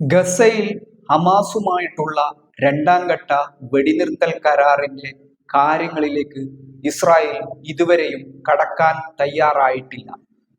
ഗസയിൽ ഹമാസുമായിട്ടുള്ള രണ്ടാം ഘട്ട വെടിനിർത്തൽ കരാറിന്റെ കാര്യങ്ങളിലേക്ക് ഇസ്രായേൽ ഇതുവരെയും കടക്കാൻ തയ്യാറായിട്ടില്ല.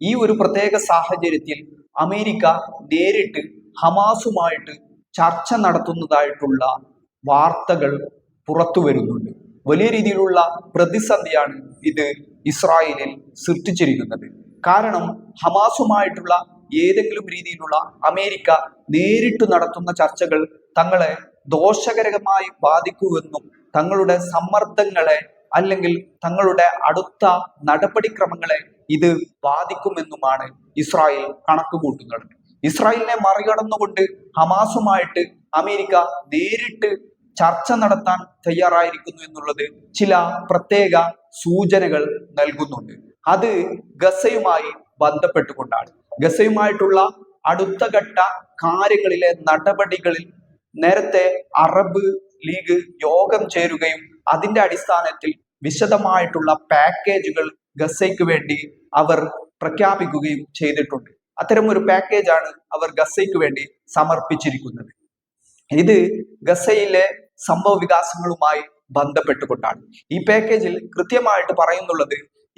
ഈ ഒരു പ്രത്യേക സാഹചര്യത്തിൽ അമേരിക്ക നേരിട്ട് ഹമാസുമായിട്ട് ചർച്ച നടത്തുന്നതായിട്ടുള്ള വാർത്തകൾ പുറത്തു വരുന്നുണ്ട്. വലിയ രീതിയിലുള്ള പ്രതിസന്ധിയാണ് ഇത് ഇസ്രായേലിൽ സൃഷ്ടിച്ചിരിക്കുന്നത്. കാരണം ഹമാസുമായിട്ടുള്ള ഏതെങ്കിലും രീതിയിലുള്ള അമേരിക്ക നേരിട്ട് നടത്തുന്ന ചർച്ചകൾ തങ്ങളെ ദോഷകരമായി ബാധിക്കുമെന്നും തങ്ങളുടെ സമ്മർദ്ദങ്ങളെ അല്ലെങ്കിൽ തങ്ങളുടെ അടുത്ത നടപടിക്രമങ്ങളെ ഇത് ബാധിക്കുമെന്നുമാണ് ഇസ്രായേൽ കണക്കുകൂട്ടുന്നത്. ഇസ്രായേലിനെ മറികടന്നുകൊണ്ട് ഹമാസുമായിട്ട് അമേരിക്ക നേരിട്ട് ചർച്ച നടത്താൻ തയ്യാറായിരിക്കുന്നു എന്നുള്ളത് ചില പ്രത്യേക സൂചനകൾ നൽകുന്നുണ്ട്. അത് ഗസയുമായി ബന്ധപ്പെട്ടുകൊണ്ടാണ്. ഗസയുമായിട്ടുള്ള അടുത്ത ഘട്ട കാര്യങ്ങളിലെ നടപടികളിൽ നേരത്തെ അറബ് ലീഗ് യോഗം ചേരുകയും അതിന്റെ അടിസ്ഥാനത്തിൽ വിശദമായിട്ടുള്ള പാക്കേജുകൾ ഗസയ്ക്ക് വേണ്ടി അവർ പ്രഖ്യാപിക്കുകയും ചെയ്തിട്ടുണ്ട്. അത്തരം ഒരു പാക്കേജാണ് അവർ ഗസയ്ക്ക് വേണ്ടി സമർപ്പിച്ചിരിക്കുന്നത്. ഇത് ഗസയിലെ സംഭവ വികാസങ്ങളുമായി ബന്ധപ്പെട്ടുകൊണ്ടാണ്. ഈ പാക്കേജിൽ കൃത്യമായിട്ട് പറയുന്നുള്ളത്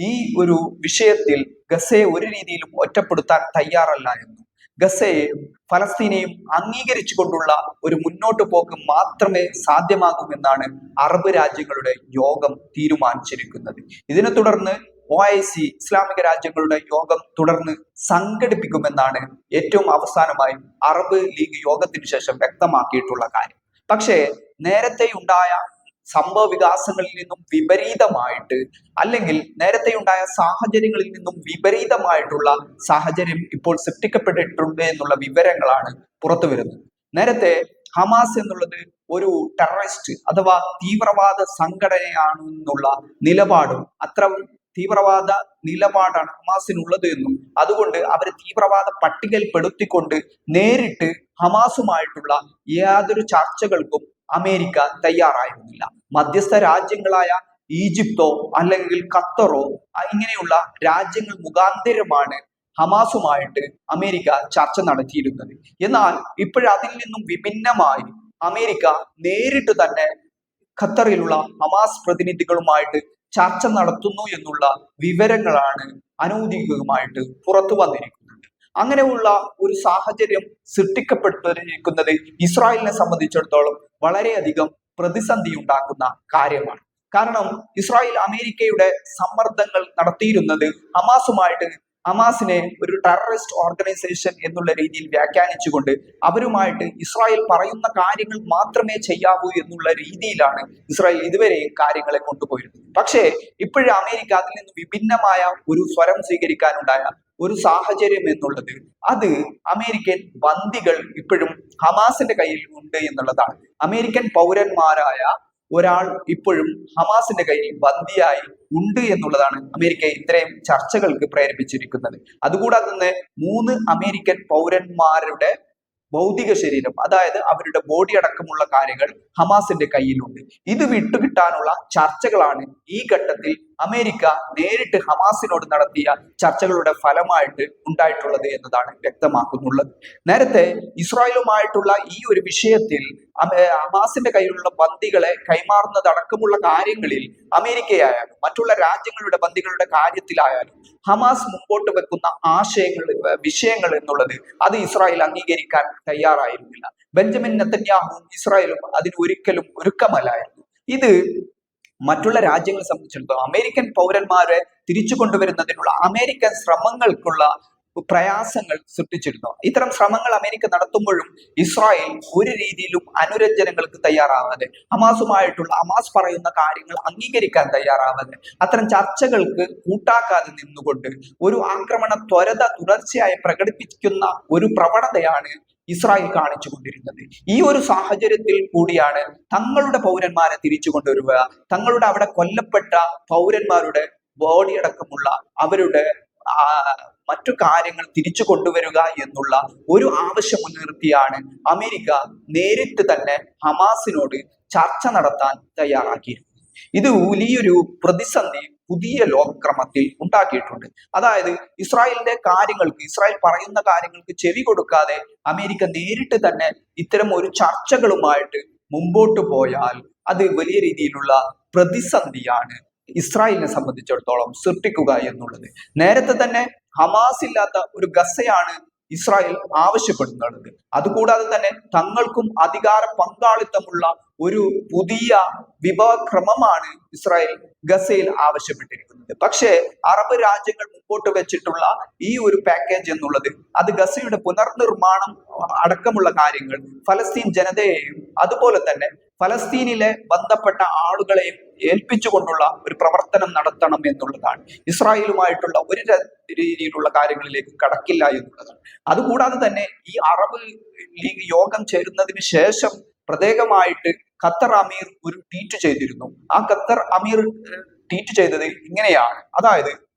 ഈ ഒരു വിഷയത്തിൽ ഗസയെ ഒരു രീതിയിലും ഒറ്റപ്പെടുത്താൻ തയ്യാറല്ല എന്നും ഗസയെ ഫലസ്തീനെയും അംഗീകരിച്ചുകൊണ്ടുള്ള ഒരു മുന്നോട്ട് പോക്ക് മാത്രമേ സാധ്യമാകുമെന്നാണ് അറബ് രാജ്യങ്ങളുടെ യോഗം തീരുമാനിച്ചിരിക്കുന്നത്. ഇതിനെ തുടർന്ന് ഒ ഐ സി ഇസ്ലാമിക രാജ്യങ്ങളുടെ യോഗം തുടർന്ന് സംഘടിപ്പിക്കുമെന്നാണ് ഏറ്റവും അവസാനമായി അറബ് ലീഗ് യോഗത്തിന് ശേഷം വ്യക്തമാക്കിയിട്ടുള്ള കാര്യം. പക്ഷേ നേരത്തെ ഉണ്ടായ സംഭവ വികാസങ്ങളിൽ നിന്നും വിപരീതമായിട്ട് അല്ലെങ്കിൽ നേരത്തെ ഉണ്ടായ സാഹചര്യങ്ങളിൽ നിന്നും വിപരീതമായിട്ടുള്ള സാഹചര്യം ഇപ്പോൾ സൃഷ്ടിക്കപ്പെട്ടിട്ടുണ്ട് എന്നുള്ള വിവരങ്ങളാണ് പുറത്തു വരുന്നത്. നേരത്തെ ഹമാസ് എന്നുള്ളത് ഒരു ടെററിസ്റ്റ് അഥവാ തീവ്രവാദ സംഘടനയാണെന്നുള്ള നിലപാടും അത്ര തീവ്രവാദ നിലപാടാണ് ഹമാസിനുള്ളത് എന്നും അതുകൊണ്ട് അവർ തീവ്രവാദ പട്ടികയിൽ പെടുത്തിക്കൊണ്ട് നേരിട്ട് ഹമാസുമായിട്ടുള്ള യാതൊരു ചർച്ചകൾക്കും അമേരിക്ക തയ്യാറായിരുന്നില്ല. മധ്യസ്ഥ രാജ്യങ്ങളായ ഈജിപ്തോ അല്ലെങ്കിൽ ഖത്തറോ ഇങ്ങനെയുള്ള രാജ്യങ്ങൾ മുഖാന്തരമാണ് ഹമാസുമായിട്ട് അമേരിക്ക ചർച്ച നടത്തിയിരുന്നത്. എന്നാൽ ഇപ്പോഴതിൽ നിന്നും വിഭിന്നമായി അമേരിക്ക നേരിട്ട് തന്നെ ഖത്തറിലുള്ള ഹമാസ് പ്രതിനിധികളുമായിട്ട് ചർച്ച നടത്തുന്നു എന്നുള്ള വിവരങ്ങളാണ് അനൗദ്യോഗികമായിട്ട് പുറത്തു വന്നിരിക്കുന്നത്. അങ്ങനെയുള്ള ഒരു സാഹചര്യം സൃഷ്ടിക്കപ്പെട്ടിരിക്കുന്നത് ഇസ്രായേലിനെ സംബന്ധിച്ചിടത്തോളം വളരെയധികം പ്രതിസന്ധി ഉണ്ടാക്കുന്ന കാര്യമാണ്. കാരണം ഇസ്രായേൽ അമേരിക്കയുടെ സമ്മർദ്ദങ്ങൾ നടത്തിയിരുന്നത് അമാസുമായിട്ട് അമാസിനെ ഒരു ടെററിസ്റ്റ് ഓർഗനൈസേഷൻ എന്നുള്ള രീതിയിൽ വ്യാഖ്യാനിച്ചുകൊണ്ട് അവരുമായിട്ട് ഇസ്രായേൽ പറയുന്ന കാര്യങ്ങൾ മാത്രമേ ചെയ്യാവൂ എന്നുള്ള രീതിയിലാണ് ഇസ്രായേൽ ഇതുവരെ കാര്യങ്ങളെ കൊണ്ടുപോയിരുന്നത്. പക്ഷേ ഇപ്പോഴും അമേരിക്ക അതിൽ നിന്ന് വിഭിന്നമായ ഒരു സ്വരം സ്വീകരിക്കാനുണ്ടായ ഒരു സാഹചര്യം എന്നുള്ളത് അത് അമേരിക്കൻ ബന്ദികൾ ഇപ്പോഴും ഹമാസിന്റെ കയ്യിൽ ഉണ്ട് എന്നുള്ളതാണ്. അമേരിക്കൻ പൗരന്മാരായ ഒരാൾ ഇപ്പോഴും ഹമാസിന്റെ കയ്യിൽ ബന്ദിയായി ഉണ്ട് എന്നുള്ളതാണ് അമേരിക്ക ഇത്രയും ചർച്ചകൾക്ക് പ്രേരിപ്പിച്ചിരിക്കുന്നത്. അതുകൂടാതെ തന്നെ മൂന്ന് അമേരിക്കൻ പൗരന്മാരുടെ ഭൗതിക ശരീരം അതായത് അവരുടെ ബോഡി അടക്കമുള്ള കാര്യങ്ങൾ ഹമാസിന്റെ കയ്യിലുണ്ട്. ഇത് വിട്ടുകിട്ടാനുള്ള ചർച്ചകളാണ് ഈ ഘട്ടത്തിൽ അമേരിക്ക നേരിട്ട് ഹമാസിനോട് നടത്തിയ ചർച്ചകളുടെ ഫലമായിട്ട് ഉണ്ടായിട്ടുള്ളത് എന്നതാണ് വ്യക്തമാക്കുന്നുള്ളത്. നേരത്തെ ഇസ്രായേലുമായിട്ടുള്ള ഈ ഒരു വിഷയത്തിൽ ഹമാസിന്റെ കയ്യിലുള്ള ബന്ദികളെ കൈമാറുന്നതടക്കമുള്ള കാര്യങ്ങളിൽ അമേരിക്കയായാലും മറ്റുള്ള രാജ്യങ്ങളുടെ ബന്ദികളുടെ കാര്യത്തിലായാലും ഹമാസ് മുമ്പോട്ട് വെക്കുന്ന ആശയങ്ങൾ വിഷയങ്ങൾ എന്നുള്ളത് അത് ഇസ്രായേൽ അംഗീകരിക്കാൻ തയ്യാറായിരുന്നില്ല. ബെഞ്ചമിൻ നെത്തന്യാഹുവും ഇസ്രായേലും അതിന് ഒരിക്കലും ഒരുക്കമല്ലായിരുന്നു. ഇത് മറ്റുള്ള രാജ്യങ്ങളെ സംബന്ധിച്ചിടത്തോളം അമേരിക്കൻ പൗരന്മാരെ തിരിച്ചു കൊണ്ടുവരുന്നതിനുള്ള അമേരിക്കൻ ശ്രമങ്ങൾക്കുള്ള പ്രയാസങ്ങൾ സൃഷ്ടിച്ചിരുന്നു. ഇത്തരം ശ്രമങ്ങൾ അമേരിക്ക നടത്തുമ്പോഴും ഇസ്രായേൽ ഒരു രീതിയിലും അനുരഞ്ജനങ്ങൾക്ക് തയ്യാറാവാതെ ഹമാസുമായിട്ടുള്ള ഹമാസ് പറയുന്ന കാര്യങ്ങൾ അംഗീകരിക്കാൻ തയ്യാറാവാതെ അത്തരം ചർച്ചകൾക്ക് കൂട്ടാക്കാതെ നിന്നുകൊണ്ട് ഒരു ആക്രമണ ത്വരത തുടർച്ചയായി പ്രകടിപ്പിക്കുന്ന ഒരു പ്രവണതയാണ് ഇസ്രായേൽ കാണിച്ചു കൊണ്ടിരുന്നത്. ഈ ഒരു സാഹചര്യത്തിൽ കൂടിയാണ് തങ്ങളുടെ പൗരന്മാരെ തിരിച്ചു കൊണ്ടുവരിക. തങ്ങളുടെ അവിടെ കൊല്ലപ്പെട്ട പൗരന്മാരുടെ ബോഡി അടക്കമുള്ള അവരുടെ മറ്റു കാര്യങ്ങൾ തിരിച്ചു കൊണ്ടുവരിക എന്നുള്ള ഒരു ആവശ്യം മുൻനിർത്തിയാണ് അമേരിക്ക നേരിട്ട് തന്നെ ഹമാസിനോട് ചർച്ച നടത്താൻ തയ്യാറാക്കിയിരുന്നത്. ഇത് വലിയൊരു പ്രതിസന്ധി പുതിയ ലോകക്രമത്തിൽ ഉണ്ടാക്കിയിട്ടുണ്ട്. അതായത് ഇസ്രായേലിന്റെ കാര്യങ്ങൾക്ക് ഇസ്രായേൽ പറയുന്ന കാര്യങ്ങൾക്ക് ചെവി കൊടുക്കാതെ അമേരിക്ക നേരിട്ട് തന്നെ ഇത്തരം ഒരു ചർച്ചകളുമായിട്ട് മുമ്പോട്ട് പോയാൽ അത് വലിയ രീതിയിലുള്ള പ്രതിസന്ധിയാണ് ഇസ്രായേലിനെ സംബന്ധിച്ചിടത്തോളം സൃഷ്ടിക്കുക എന്നുള്ളത്. നേരത്തെ തന്നെ ഹമാസ് ഇല്ലാത്ത ഒരു ഗസയാണ് ഇസ്രായേൽ ആവശ്യപ്പെടുന്നത് അതുകൂടാതെ തന്നെ തങ്ങൾക്കും അധികാര പങ്കാളിത്തമുള്ള ഒരു പുതിയ വിഭവക്രമമാണ് ഇസ്രായേൽ ഗസയിൽ ആവശ്യപ്പെട്ടിരിക്കുന്നത്. പക്ഷേ അറബ് രാജ്യങ്ങൾ മുമ്പോട്ട് വെച്ചിട്ടുള്ള ഈ ഒരു പാക്കേജ് എന്നുള്ളത് അത് ഗസയുടെ പുനർനിർമ്മാണം അടക്കമുള്ള കാര്യങ്ങൾ ഫലസ്തീൻ ജനതയെയും അതുപോലെ തന്നെ ഫലസ്തീനിലെ ബന്ധപ്പെട്ട ആളുകളെയും ഏൽപ്പിച്ചുകൊണ്ടുള്ള ഒരു പ്രവർത്തനം നടത്തണം എന്നുള്ളതാണ്. ഇസ്രായേലുമായിട്ടുള്ള ഒരു രീതിയിലുള്ള കാര്യങ്ങളിലേക്ക് കടക്കില്ല എന്നുള്ളതാണ്. അതുകൂടാതെ തന്നെ ഈ അറബ് ലീഗ് യോഗം ചേരുന്നതിന് ശേഷം പ്രത്യേകമായിട്ട് ഖത്തർ അമീർ ഒരു ട്വീറ്റ് ചെയ്തിരുന്നു. ആ ഖത്തർ അമീർ ട്വീറ്റ് ചെയ്തത് ഇങ്ങനെയാണ്. അതായത്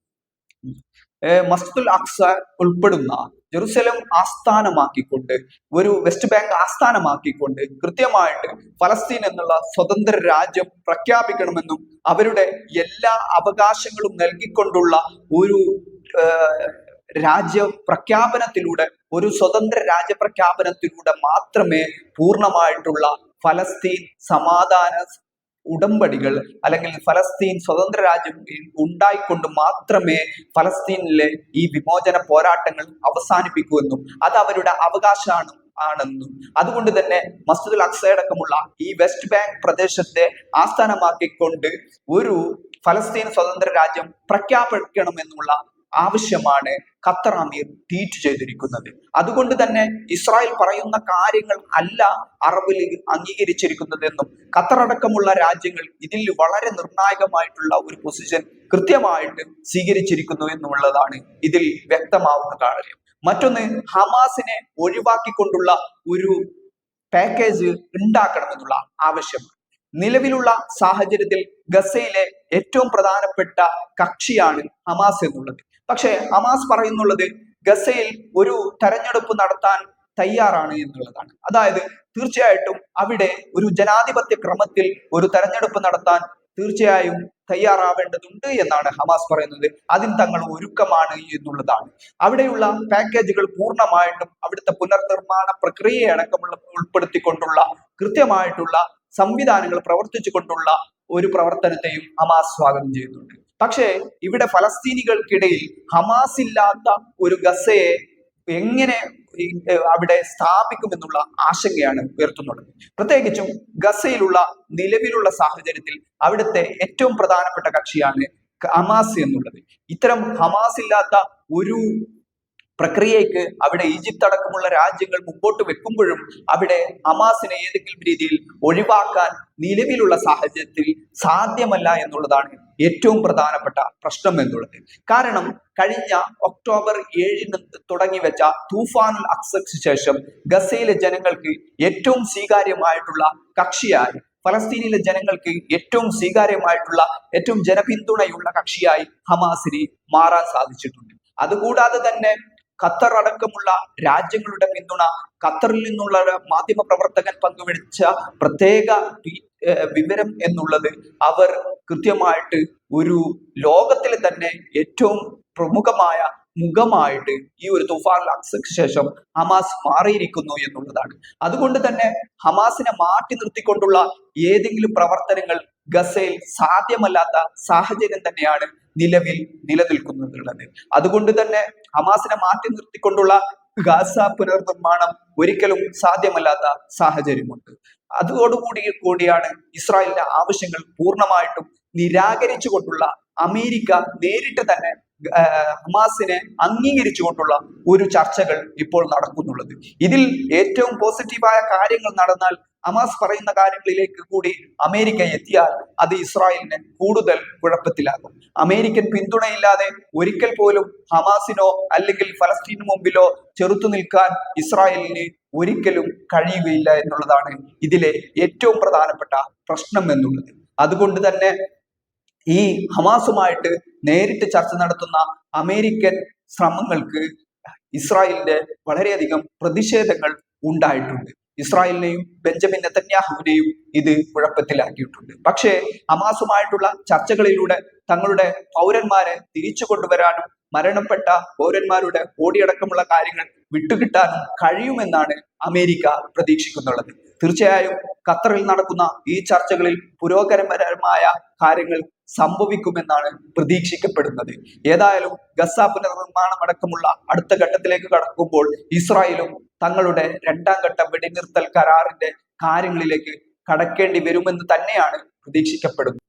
മസ്തുൽ അക്സ ഉൾപ്പെടുന്ന ജെറുസലം ആസ്ഥാനമാക്കിക്കൊണ്ട് ഒരു വെസ്റ്റ് ബാങ്ക് ആസ്ഥാനമാക്കിക്കൊണ്ട് കൃത്യമായിട്ട് ഫലസ്തീൻ എന്നുള്ള സ്വതന്ത്ര രാജ്യം പ്രഖ്യാപിക്കണമെന്നും അവരുടെ എല്ലാ അവകാശങ്ങളും നൽകിക്കൊണ്ടുള്ള ഒരു രാജ്യ പ്രഖ്യാപനത്തിലൂടെ ഒരു സ്വതന്ത്ര രാജ്യ പ്രഖ്യാപനത്തിലൂടെ മാത്രമേ പൂർണമായിട്ടുള്ള ഫലസ്തീൻ സമാധാന ഉടമ്പടികൾ അല്ലെങ്കിൽ ഫലസ്തീൻ സ്വതന്ത്ര രാജ്യം ഉണ്ടായിക്കൊണ്ട് മാത്രമേ ഫലസ്തീനിലെ ഈ വിമോചന പോരാട്ടങ്ങൾ അവസാനിപ്പിക്കൂ എന്നും അത് അവരുടെ അവകാശമാണ് ആണെന്നും. അതുകൊണ്ട് തന്നെ മസ്ജിദുൽ അക്സയടക്കമുള്ള ഈ വെസ്റ്റ് ബാങ്ക് പ്രദേശത്തെ ആസ്ഥാനമാക്കിക്കൊണ്ട് ഒരു ഫലസ്തീൻ സ്വതന്ത്ര രാജ്യം പ്രഖ്യാപിക്കണമെന്നുള്ള ആവശ്യമാണ് ഖത്തർ അമീർ ട്വീറ്റ് ചെയ്തിരിക്കുന്നത്. അതുകൊണ്ട് തന്നെ ഇസ്രായേൽ പറയുന്ന കാര്യങ്ങൾ അല്ല അറബ് ലീഗ് അംഗീകരിച്ചിരിക്കുന്നതെന്നും ഖത്തർ അടക്കമുള്ള രാജ്യങ്ങൾ ഇതിൽ വളരെ നിർണായകമായിട്ടുള്ള ഒരു പൊസിഷൻ കൃത്യമായിട്ട് സ്വീകരിച്ചിരിക്കുന്നു എന്നുള്ളതാണ് ഇതിൽ വ്യക്തമാവുന്ന കാര്യം. മറ്റൊന്ന് ഹമാസിനെ ഒഴിവാക്കിക്കൊണ്ടുള്ള ഒരു പാക്കേജ് ഉണ്ടാക്കണമെന്നുള്ള ആവശ്യമാണ് നിലവിലുള്ള സാഹചര്യത്തിൽ ഗസയിലെ ഏറ്റവും പ്രധാനപ്പെട്ട കക്ഷിയാണ് ഹമാസ് എന്നുള്ളത്. പക്ഷേ ഹമാസ് പറയുന്നുള്ളത് ഗസയിൽ ഒരു തെരഞ്ഞെടുപ്പ് നടത്താൻ തയ്യാറാണ് എന്നുള്ളതാണ്. അതായത് തീർച്ചയായിട്ടും അവിടെ ഒരു ജനാധിപത്യ ക്രമത്തിൽ ഒരു തെരഞ്ഞെടുപ്പ് നടത്താൻ തീർച്ചയായും തയ്യാറാവേണ്ടതുണ്ട് എന്നാണ് ഹമാസ് പറയുന്നത്. അതിന് തങ്ങൾ ഒരുക്കമാണ് എന്നുള്ളതാണ്. അവിടെയുള്ള പാക്കേജുകൾ പൂർണമായിട്ടും അവിടുത്തെ പുനർനിർമ്മാണ പ്രക്രിയയെ അടക്കമുള്ള ഉൾപ്പെടുത്തിക്കൊണ്ടുള്ള കൃത്യമായിട്ടുള്ള സംവിധാനങ്ങൾ പ്രവർത്തിച്ചുകൊണ്ടുള്ള ഒരു പ്രവർത്തനത്തെയും ഹമാസ് സ്വാഗതം ചെയ്യുന്നുണ്ട്. പക്ഷേ ഇവിടെ ഫലസ്തീനികൾക്കിടയിൽ ഹമാസ് ഇല്ലാത്ത ഒരു ഗസയെ എങ്ങനെ അവിടെ സ്ഥാപിക്കുമെന്നുള്ള ആശങ്കയാണ് ഉയർത്തുന്നത്. പ്രത്യേകിച്ചും ഗസയിലുള്ള നിലവിലുള്ള സാഹചര്യത്തിൽ അവിടുത്തെ ഏറ്റവും പ്രധാനപ്പെട്ട കക്ഷിയാണ് ഹമാസ് എന്നുള്ളത്. ഇത്തരം ഹമാസ് ഇല്ലാത്ത ഒരു പ്രക്രിയയ്ക്ക് അവിടെ ഈജിപ്ത് അടക്കമുള്ള രാജ്യങ്ങൾ മുമ്പോട്ട് വെക്കുമ്പോഴും അവിടെ ഹമാസിനെ ഏതെങ്കിലും രീതിയിൽ ഒഴിവാക്കാൻ നിലവിലുള്ള സാഹചര്യത്തിൽ സാധ്യമല്ല എന്നുള്ളതാണ് ഏറ്റവും പ്രധാനപ്പെട്ട പ്രശ്നം എന്നുള്ളത്. കാരണം കഴിഞ്ഞ ഒക്ടോബർ ഏഴിന് തുടങ്ങി വെച്ച തൂഫാനുൽ അക്സക്ക് ശേഷം ഗസയിലെ ജനങ്ങൾക്ക് ഏറ്റവും സ്വീകാര്യമായിട്ടുള്ള കക്ഷിയായി ഫലസ്തീനിലെ ജനങ്ങൾക്ക് ഏറ്റവും സ്വീകാര്യമായിട്ടുള്ള ഏറ്റവും ജനപിന്തുണയുള്ള കക്ഷിയായി ഹമാസിന് മാറാൻ സാധിച്ചിട്ടുണ്ട്. അതുകൂടാതെ തന്നെ ഖത്തർ അടക്കമുള്ള രാജ്യങ്ങളുടെ പിന്തുണ ഖത്തറിൽ നിന്നുള്ള മാധ്യമ പ്രവർത്തകൻ പങ്കുവെച്ച പ്രത്യേക വിവരം എന്നുള്ളത് അവർ കൃത്യമായിട്ട് ഒരു ലോകത്തിലെ തന്നെ ഏറ്റവും പ്രമുഖമായ മുഖമായിട്ട് ഈ ഒരു തുഫാൻ അക്സക്ക് ശേഷം ഹമാസ് മാറിയിരിക്കുന്നു എന്നുള്ളതാണ്. അതുകൊണ്ട് തന്നെ ഹമാസിനെ മാറ്റി നിർത്തിക്കൊണ്ടുള്ള ഏതെങ്കിലും പ്രവർത്തനങ്ങൾ ഗസയിൽ സാധ്യമല്ലാത്ത സാഹചര്യം തന്നെയാണ് നിലവിൽ നിലനിൽക്കുന്നുള്ളത് അതുകൊണ്ട് തന്നെ ഹമാസിനെ മാറ്റി നിർത്തിക്കൊണ്ടുള്ള ഗാസ പുനർനിർമ്മാണം ഒരിക്കലും സാധ്യമല്ലാത്ത സാഹചര്യമുണ്ട്. അതോടുകൂടി കൂടിയാണ് ഇസ്രായേലിന്റെ ആവശ്യങ്ങൾ പൂർണമായിട്ടും നിരാകരിച്ചുകൊണ്ടുള്ള അമേരിക്ക നേരിട്ട് തന്നെ ഹമാസിനെ അംഗീകരിച്ചുകൊണ്ടുള്ള ഒരു ചർച്ചകൾ ഇപ്പോൾ നടക്കുന്നുള്ളത്. ഇതിൽ ഏറ്റവും പോസിറ്റീവായ കാര്യങ്ങൾ നടന്നാൽ ഹമാസ് പറയുന്ന കാര്യങ്ങളിലേക്ക് കൂടി അമേരിക്ക എത്തിയാൽ അത് ഇസ്രായേലിന് കൂടുതൽ കുഴപ്പത്തിലാകും അമേരിക്കൻ പിന്തുണയില്ലാതെ ഒരിക്കൽ പോലും ഹമാസിനോ അല്ലെങ്കിൽ ഫലസ്തീന് മുമ്പിലോ ചെറുത്തു നിൽക്കാൻ ഇസ്രായേലിന് ഒരിക്കലും കഴിയുകയില്ല എന്നുള്ളതാണ് ഇതിലെ ഏറ്റവും പ്രധാനപ്പെട്ട പ്രശ്നം എന്നുള്ളത്. അതുകൊണ്ട് തന്നെ ഈ ഹമാസുമായിട്ട് നേരിട്ട് ചർച്ച നടത്തുന്ന അമേരിക്കൻ ശ്രമങ്ങൾക്ക് ഇസ്രായേലിന്റെ വളരെയധികം പ്രതിഷേധങ്ങൾ ഉണ്ടായിട്ടുണ്ട്. ഇസ്രായേലിനെയും ബെഞ്ചമിൻ നെത്തന്യാഹുവിനെയും ഇത് കുഴപ്പത്തിലാക്കിയിട്ടുണ്ട്. പക്ഷേ ഹമാസുമായിട്ടുള്ള ചർച്ചകളിലൂടെ തങ്ങളുടെ പൗരന്മാരെ തിരിച്ചു കൊണ്ടുവരാനും മരണപ്പെട്ട പൗരന്മാരുടെ ഓടിയടക്കമുള്ള കാര്യങ്ങൾ വിട്ടുകിട്ടാനും കഴിയുമെന്നാണ് അമേരിക്ക പ്രതീക്ഷിക്കുന്നുള്ളത്. തീർച്ചയായും ഖത്തറിൽ നടക്കുന്ന ഈ ചർച്ചകളിൽ പുരോഗമനപരമായ കാര്യങ്ങൾ സംഭവിക്കുമെന്നാണ് പ്രതീക്ഷിക്കപ്പെടുന്നത്. ഏതായാലും ഗസ പുനർനിർമ്മാണം അടക്കമുള്ള അടുത്ത ഘട്ടത്തിലേക്ക് കടക്കുമ്പോൾ ഇസ്രായേലും തങ്ങളുടെ രണ്ടാം ഘട്ട വെടിനിർത്തൽ കരാറിന്റെ കാര്യങ്ങളിലേക്ക് കടക്കേണ്ടി വരുമെന്ന് തന്നെയാണ് പ്രതീക്ഷിക്കപ്പെടുന്നത്.